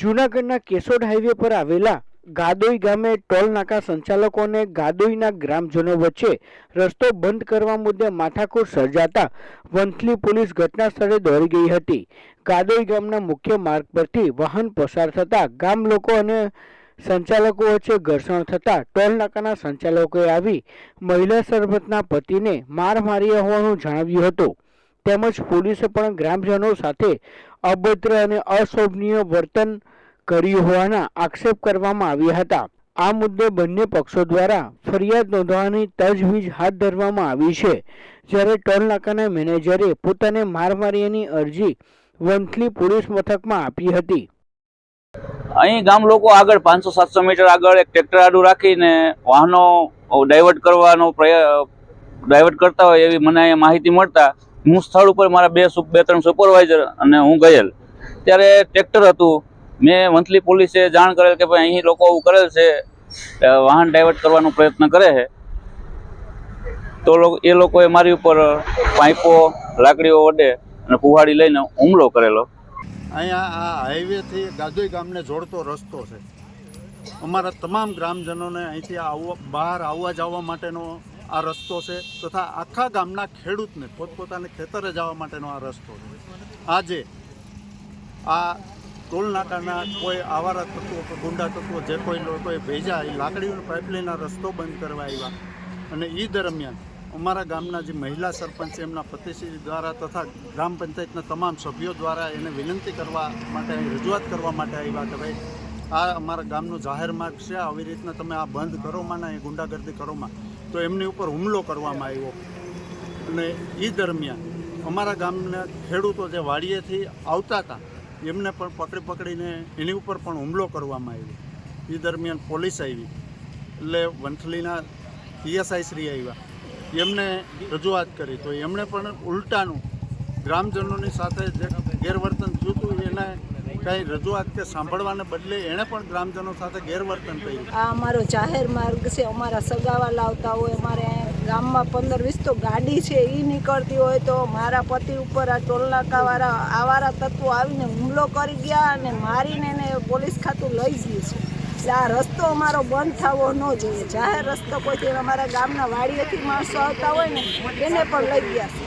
જૂનાગઢના કેશોદ હાઈવે પર આવેલા ગાદોઈ ગામે ટોલ નાકા સંચાલકો અને ગાદોઈના ગ્રામજનો વચ્ચે રસ્તો બંધ કરવા મુદ્દે માથાકૂટ સર્જાતા વંથલી પોલીસ ઘટના સ્થળે દોડી ગઈ હતી. ગાદોઈ ગામના મુખ્ય માર્ગ પરથી વાહન પસાર થતા ગામ લોકો અને સંચાલકો વચ્ચે ઘર્ષણ થતા ટોલ નાકાના સંચાલકોએ આવી મહિલા સરબતના પતિને માર માર્યા હોવાનું જણાવ્યું હતું. તેમજ પોલીસે પણ ગ્રામજનો સાથે અભદ્ર અને અશોભનીય વર્તન કર્યું હોવાના આક્ષેપ કરવામાં આવ્યા હતા. આ મુદ્દે બંને પક્ષો દ્વારા ફરિયાદ નોંધવાની તજવીજ હાથ ધરવામાં આવી છે. જ્યારે ટોલ નાકાના મેનેજરે પોતાને મારમારીની અરજી વંથલી પોલીસ મથકમાં આપી હતી. અહીં ગામ લોકો આગળ પાંચસો, સાતસો મીટર આગળ એક ટ્રેક્ટર આડું રાખીને વાહનો ડાયવર્ટ કરવાનો ડાયવર્ટ કરતા હોય એવી મને માહિતી મળતા હું સ્થળ ઉપર મારા બે બે ત્રણ સુપરવાઇઝર અને હું ગયેલ. ત્યારે ટ્રેક્ટર હતું. મેં મંથલી પોલીસે જાણ કરેલ કે ભાઈ અહીં લોકો આવું કરેલ છે. વાહન ડાયવર્ટ કરવાનો પ્રયત્ન કરે છે. તો એ લોકોએ મારી ઉપર પાઇપો, લાકડીઓ વડે અને કુહાડી લઈને હુમલો કરેલો. અહીંયા આ હાઈવેથી ગાદોઈ ગામને જોડતો રસ્તો છે. અમારા તમામ ગ્રામજનોને અહીંથી આવવા બહાર આવવા જવા માટેનો આ રસ્તો છે તથા આખા ગામના ખેડૂતને પોતપોતાને ખેતરે જવા માટેનો આ રસ્તો છે. આજે આ ટોલ નાકાના કોઈ આવારા તત્વો કે ગુંડા તત્વો જે કોઈ લોકોએ ભેજા, એ લાકડીઓની પાઇપલાઇનના રસ્તો બંધ કરવા આવ્યા. અને એ દરમિયાન અમારા ગામના જે મહિલા સરપંચ એમના પતિશ્રી દ્વારા તથા ગ્રામ પંચાયતના તમામ સભ્યો દ્વારા એને વિનંતી કરવા માટે રજૂઆત કરવા માટે આવ્યા કે ભાઈ, આ અમારા ગામનો જાહેર માર્ગ છે, આવી રીતના તમે આ બંધ કરો માં ને ગુંડાગર્દી કરો, માં. તો એમની ઉપર હુમલો કરવામાં આવ્યો. અને એ દરમિયાન અમારા ગામના ખેડૂતો જે વાડીએથી આવતા હતા, એમને પણ પકડી પકડીને એની ઉપર પણ હુમલો કરવામાં આવ્યો. એ દરમિયાન પોલીસ આવી, એટલે વંથલીના પીએસઆઈ શ્રી આવ્યા. એમને રજૂઆત કરી. તો એમણે પણ ઉલટાનું ગ્રામજનોની સાથે જે ગેરવર્તન થયું હતું, એને કાંઈ રજૂઆત કે સાંભળવાને બદલે એણે પણ ગ્રામજનો સાથે ગેરવર્તન કર્યું? આ અમારો જાહેર માર્ગ છે, અમારા સગાવાલા આવતા હોય, અમારે ગામમાં પંદર વીસ તો ગાડી છે એ નીકળતી હોય તો મારા પતિ ઉપર આ ટોલનાકાવાળા આવારા તત્વો આવીને હુમલો કરી ગયા અને મારીને એને પોલીસ ખાતું લઈ ગયું છે. એટલે આ રસ્તો અમારો બંધ થવો ન જોઈએ. જાહેર રસ્તો કોઈથી અમારા ગામના વાડીએથી માણસો આવતા હોય ને, એને પણ લઈ ગયા છે.